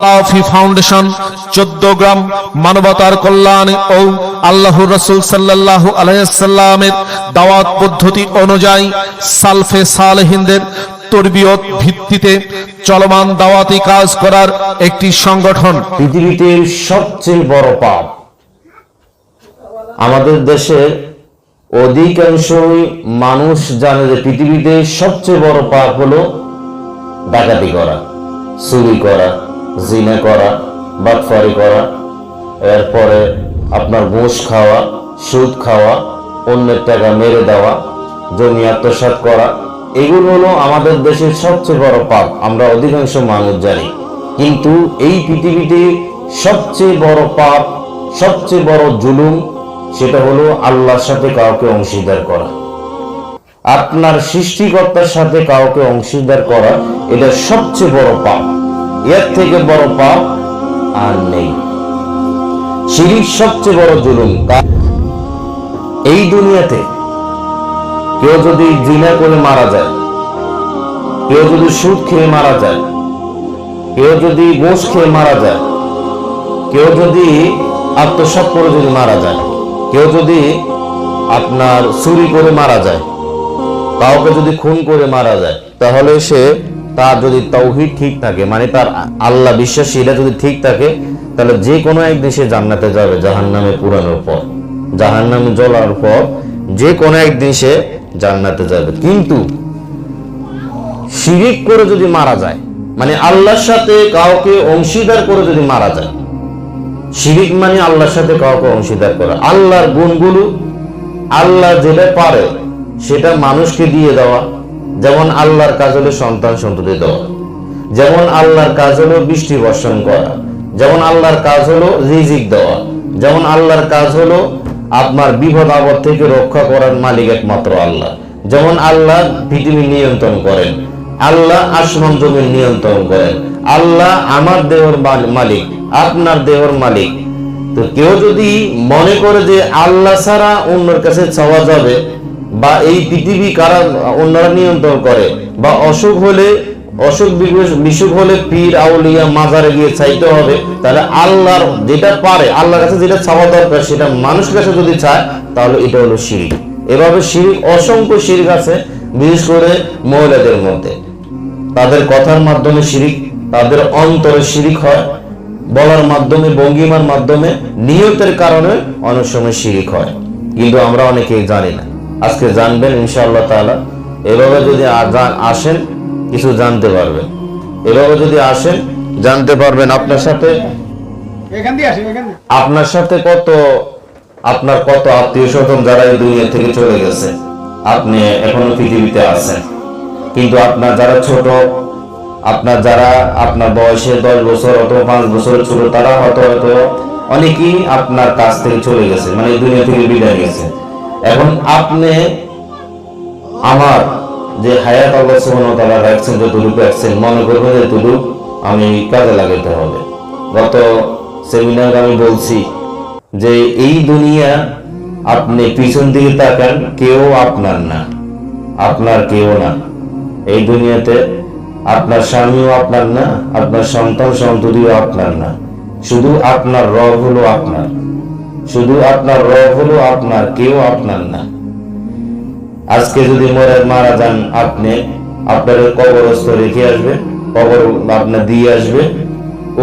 Foundation, চোদ্দ গ্রাম মানবতার কল্যাণ ও আল্লাহ রসুল সাল্লাহ আলাইসাল্লামের দাওয়াত পদ্ধতি অনুযায়ী সালফে সালেহিনদের তরবিয়ত ভিত্তিতে চলমান দাওয়াতি কাজ করার একটি সংগঠন। পৃথিবীতে সবচেয়ে বড় পাপ আমাদের দেশের অধিকাংশই মানুষ জানে যে পৃথিবীতে সবচেয়ে বড় পাপ হলো ডাকাতি করা, চুরি করা। জিনা করা, বাটফারি করা, এরপরে আপনার ঘুষ খাওয়া, সুদ খাওয়া, অন্যের টাকা মেরে দেওয়া, জমি আত্মসাৎ করা, এগুলো হলো আমাদের দেশের সবচেয়ে বড় পাপ, আমরা অধিকাংশ মানুষ জানি। কিন্তু এই পৃথিবীতে সবচেয়ে বড় পাপ, সবচেয়ে বড় জুলুম, সেটা হলো আল্লাহর সাথে কাউকে অংশীদার করা। আপনার সৃষ্টিকর্তার সাথে কাউকে অংশীদার করা, এটা সবচেয়ে বড় পাপ। এর থেকে বড় পাপ আর নেই। শিরিক সবচেয়ে বড় জুলুম। এই দুনিয়াতে কেউ যদি জিনা করে মারা যায়, কেউ যদি সুদ খেয়ে মারা যায়, কেউ যদি গোস খেয়ে মারা যায়, কেউ যদি আত্মসাৎ করে যদি মারা যায়, কেউ যদি আপনার চুরি করে মারা যায়, কাউকে যদি খুন করে মারা যায়, তাহলে সে তার যদি তৌহিদ ঠিক থাকে মানে তার আল্লাহ বিশ্বাসী, এটা যদি ঠিক থাকে, তাহলে যে কোনো একদিন সে জান্নাতে যাবে জাহান নামে পুরানোর পর জাহান নামে জ্বলার পর যে কোনো একদিন সে জান্নাতে যাবে। কিন্তু শিরিক করে যদি মারা যায় মানে আল্লাহর সাথে কাউকে অংশীদার করে যদি মারা যায়, শিরিক মানে আল্লাহর সাথে কাউকে অংশীদার করা। আল্লাহর গুণগুলো আল্লাহ যেটা পারে, সেটা মানুষকে দিয়ে দেওয়া যেমন আল্লাহর কাজ হলো সন্তান সন্ততি দেওয়া, যেমন আল্লাহর কাজ হলো বৃষ্টি বর্ষণ করা, যেমন আল্লাহর কাজ হলো রিজিক দেওয়া, যেমন আল্লাহর কাজ হলো আপনার বিপদ আপদ থেকে রক্ষা করার মালিক একমাত্র আল্লাহ, যেমন আল্লাহ পৃথিবী নিয়ন্ত্রণ করেন, আল্লাহ আসমান জমির নিয়ন্ত্রণ করেন, আল্লাহ আমার দেহর মালিক, আপনার দেহর মালিক। তো কেউ যদি মনে করে যে আল্লাহ ছাড়া অন্যের কাছে চাওয়া যাবে বা এই পৃথিবী কারা অন্যরা নিয়ন্ত্রণ করে? বা অসুখ হলে, অসুখ বিসুখ- হলে পীর, আউলিয়া, মাজারে গিয়ে চাইতে হবে। তাহলে আল্লাহর যেটা পারে, আল্লাহর কাছে যেটা চাওয়া দরকার, সেটা মানুষের কাছে যদি চায়, তাহলে এটা হলো শিরিক। এভাবে শিরিক, অসংখ্য শিরিক আছে, বিশেষ করে মহিলাদের মধ্যে। তাদের কথার মাধ্যমে শিরিক, তাদের অন্তরে শিরিক হয়। বলার মাধ্যমে, ভঙ্গিমার মাধ্যমে, নিয়তের কারণে অনেক সময় শিরিক হয়। কিন্তু আমরা অনেকেই জানি না। আজকে জানবেন ইনশাআল্লাহ তাআলা। এভাবে যদি আসেন কিছু জানতে পারবেন। এভাবে যদি আসেন জানতে পারবেন আপনার সাথে এখান দিয়ে আসেন এখান দিয়ে। আপনার সাথে কত আপনার কত আত্মীয় স্বজন যারা এই দুনিয়া থেকে চলে গেছে আপনি এখনও পৃথিবীতে আছেন। কিন্তু আপনার যারা ছোট আপনার যারা আপনার বয়সে দশ বছর অথবা পাঁচ বছর ছোট তারা হয়তো হয়তো অনেকেই আপনার কাছ থেকে চলে গেছে মানে এই দুনিয়া থেকে বিদায় গেছে এখন আপনি আমার যে হায়াত আল্লাহ সুবহানাহু ওয়া তাআলা রাখছেন যতটুকু রাখছেন, মনে করবেন যে এতটুকু আমি কাজে লাগাতে হবে। গত সেমিনারে আমি বলছি যে এই দুনিয়া আপনি পিছন দিকে তাকান, কেউ আপনার না, আপনার কেউ না। এই দুনিয়াতে আপনার স্বামীও আপনার না, আপনার সন্তান সন্ততিও আপনার না। শুধু আপনার রব হলো আপনার। শুধু আপনার রব হলো আপনার, কেউ আপনার না। আজকে যদি মরে মারা যান আপনি, আপনার কবরস্থ রেখে আসবে, কবর আপনার দিয়ে আসবে।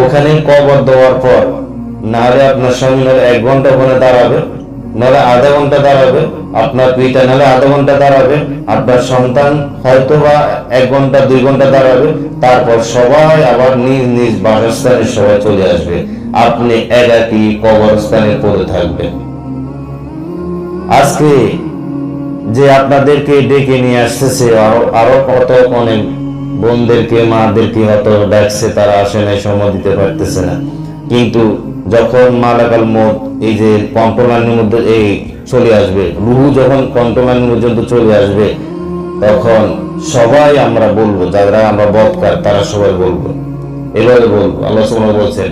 ওখানে কবর দেওয়ার পর, নাহলে আপনার স্বামী নাহলে এক ঘণ্টা ওখানে দাঁড়াবে, নাহলে আধা ঘণ্টা দাঁড়াবে, আপনার পিতা নাহলে আধা ঘণ্টা দাঁড়াবে, আপনার সন্তান হয়তো বা এক ঘণ্টা, দুই ঘণ্টা দাঁড়াবে, তারপর সবাই আবার নিজ নিজ বাসস্থানে সবাই চলে আসবে। আপনি একাকি কবরস্থানে পড়ে থাকবেন। আজকে যে আপনাদেরকে ডেকে নিয়ে আসতেছে, আরও আরও কত অনেক বোনদেরকে, মাদেরকে হয়তো ডাকছে, তারা আসলে সময় দিতে পারতেছে না। কিন্তু যখন মালাকাল মত এই যে কন্ট্রোলানের মধ্যে এই চলে আসবে, রুহু যখন কন্ট্রোলানের পর্যন্ত চলে আসবে, তখন সবাই আমরা বলব, যারা আমরা বৎকার, তারা সবাই বলব। এভাবে বলব। আল্লাহ বলছেন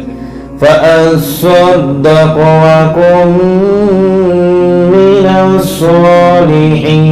فأصدق وكن من الصالحين.